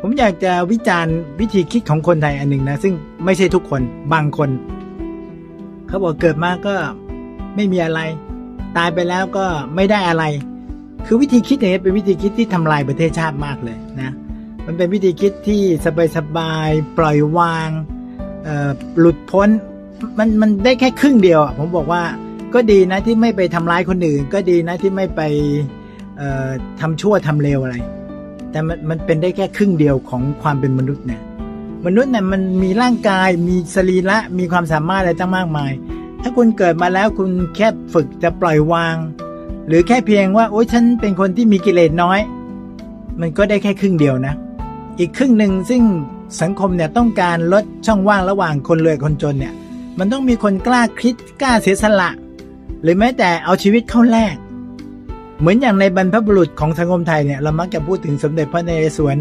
ผมอยากจะวิจารณ์วิธีคิดของคนไทยอันหนึ่งนะ ซึ่งไม่ใช่ทุกคนบางคน เขาบอกเกิดมาก็ไม่มีอะไร ตายไปแล้วก็ไม่ได้อะไร คือวิธีคิดอย่างนี้เป็นวิธีคิดที่ทำลายประเทศชาติมากเลยนะมันเป็นวิธีคิดที่สบายๆปล่อยวางหลุดพ้นมันมันได้แค่ครึ่งเดียวผมบอกว่าก็ดีนะที่ไม่ไปทำร้ายคนอื่น ก็ดีนะที่ไม่ไปเอ่อทำชั่วทำเลวอะไร แต่มันมันเป็นได้แค่ครึ่งเดียวของความเป็นมนุษย์เนี่ยมนุษย์เนี่ยมันมีร่างกายมีสรีระมีความสามารถอะไรตั้งมากมาย ถ้าคุณเกิดมาแล้วคุณแค่ฝึกจะปล่อยวาง หรือแค่เพียงว่าโอ๊ยฉันเป็นคนที่มีกิเลสน้อย มันก็ได้แค่ครึ่งเดียวนะ อีกครึ่งหนึ่งซึ่งสังคมเนี่ยต้องการลดช่องว่างระหว่างคนรวยคนจนเนี่ย มันต้องมีคนกล้าคิดกล้าเสียสละ หรือแม้แต่เอาชีวิตเข้าแลก เหมือนอย่างในบรรพบุรุษของสังคมไทยเนี่ยเรามักจะพูดถึงสมเด็จพระนเรศวร